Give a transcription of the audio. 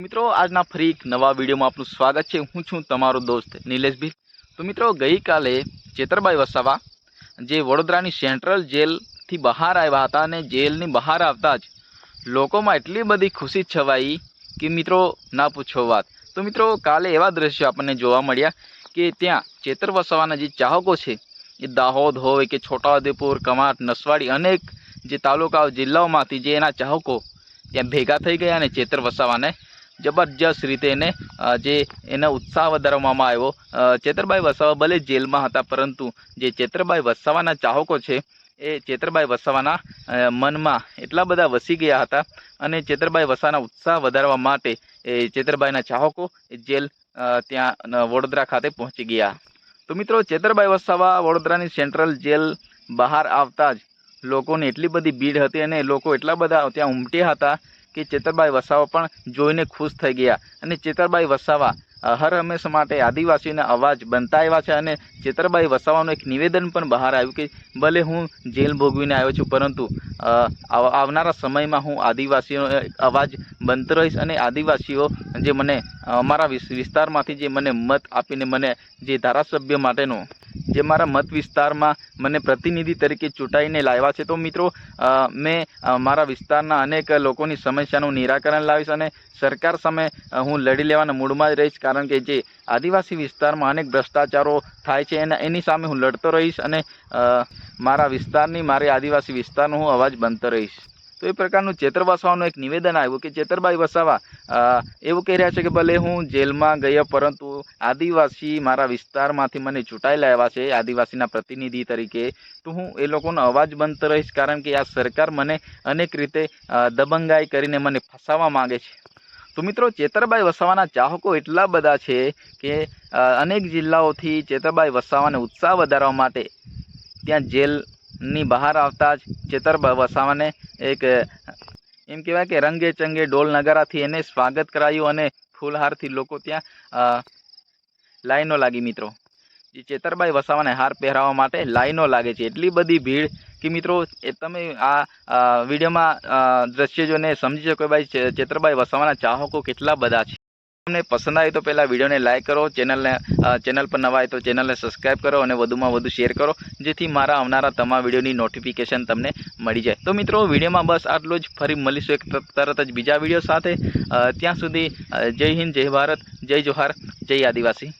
મિત્રો, આજના ફરી એક નવા વિડીયોમાં આપનું સ્વાગત છે. હું છું તમારો દોસ્ત નિલેશભાઈ તો મિત્રો, ગઈકાલે ચેતરબાઈ વસાવા, જે વડોદરાની સેન્ટ્રલ જેલથી બહાર આવ્યા હતા અને જેલની બહાર આવતા જ લોકોમાં એટલી બધી ખુશી છવાઈ કે મિત્રો, ના પૂછો વાત. તો મિત્રો, કાલે એવા દ્રશ્યો આપણને જોવા મળ્યા કે ત્યાં ચેતર વસાવાના જે ચાહકો છે, એ દાહોદ હોય કે છોટાઉદેપુર, કમાટ, નસવાડી અનેક જે તાલુકાઓ, જિલ્લાઓમાંથી જે એના ચાહકો ત્યાં ભેગા થઈ ગયા અને ચેતર વસાવાને જબરજસ્ત રીતે એને જે એનો ઉત્સાહ વધારવામાં આવ્યો. ચેતરબાઈ વસાવા ભલે જેલમાં હતા, પરંતુ જે ચેતરબાઈ વસાવાના ચાહકો છે, એ ચેતરબાઈ વસાવાના મનમાં એટલા બધા વસી ગયા હતા અને ચેતરબાઈ વસાવાના ઉત્સાહ વધારવા માટે એ ચેતરબાઈના ચાહકો એ જેલ ત્યાં વડોદરા ખાતે પહોંચી ગયા. તો મિત્રો ચેતરબાઈ વસાવા વડોદરાની સેન્ટ્રલ જેલ બહાર આવતા જ લોકોની એટલી બધી ભીડ હતી અને લોકો એટલા બધા ત્યાં ઉમટ્યા હતા કે ચેતરબાઈ વસાવા પણ જોઈને ખુશ થઈ ગયા. અને ચેતરબાઈ વસાવા હર હંમેશા માટે આદિવાસીના અવાજ બનતા આવ્યા છે અને ચેતરબાઈ વસાવાનું એક નિવેદન પણ બહાર આવ્યું કે ભલે હું જેલ ભોગવીને આવ્યો છું, પરંતુ આવ- આવનારા સમયમાં હું આદિવાસીઓનો અવાજ બનતો રહીશ અને આદિવાસીઓ જે મને અમારા વિસ- વિસ્તારમાંથી જે મને મત આપીને મને જે ધારાસભ્ય માટેનો જે મારા મત વિસ્તારમાં મને પ્રતિનિધિ તરીકે ચૂંટાઈને લાવ્યા છે. તો મિત્રો મેં મારા વિસ્તારના અનેક લોકોની સમસ્યાનું નિરાકરણ લાવીશ અને સરકાર સામે હું લડી લેવાના મૂડમાં જ રહીશ. કારણ કે જે આદિવાસી વિસ્તારમાં અનેક ભ્રષ્ટાચારો થાય છે એના, એની સામે હું લડતો રહીશ અને મારા વિસ્તારની, મારી આદિવાસી વિસ્તારનો હું અવાજ બનતો રહીશ. તો એ પ્રકારનું ચેતર વસાવાનું એક નિવેદન આવ્યું કે ચેતરબાઈ વસાવા એવું કહી રહ્યા છે કે ભલે હું જેલમાં ગયો પરંતુ આદિવાસી મારા વિસ્તારમાંથી મને ચૂંટાઈ લાવ્યા છે, આદિવાસીના પ્રતિનિધિ તરીકે, તો હું એ લોકોનો અવાજ બનતો રહીશ, કારણ કે આ સરકાર મને અનેક રીતે દબંગાઈ કરીને મને ફસાવવા માગે છે. તો મિત્રો, ચેતરબાઈ વસાવાના ચાહકો એટલા બધા છે કે અનેક જિલ્લાઓથી ચેતરબાઈ વસાવાને ઉત્સાહ વધારવા માટે ત્યાં જેલની બહાર આવતા જ ચેતરબાઈ વસાવાને એક, એમ કહેવાય કે રંગે ચંગે ડોલ નગારાથી એને સ્વાગત કરાયું અને ફૂલહારથી લોકો ત્યાં લાઈનો લાગી મિત્રો. જે ચેતરબાઈ વસાવાને હાર પહેરાવવા માટે લાઈનો લાગે છે. એટલી બધી ભીડ કે મિત્રો, એ તમે આ વિડીયોમાં દ્રશ્ય જોઈને સમજી શકો ભાઈ ચેતરભાઈ વસાવાના ચાહકો કેટલા બધા છે. તમને પસંદ આવે તો પહેલાં વિડીયોને લાઇક કરો ચેનલને ચેનલ પર નવા હોય તો ચેનલને સબસ્ક્રાઈબ કરો અને વધુમાં વધુ શેર કરો, જેથી મારા આવનારા તમામ વિડીયોની નોટિફિકેશન તમને મળી જાય. તો મિત્રો, વિડીયોમાં બસ આટલું જ. ફરી મળીશું એક તરત જ બીજા વીડિયો સાથે. ત્યાં સુધી જય હિન્દ, જય ભારત, જય જોહાર, જય આદિવાસી.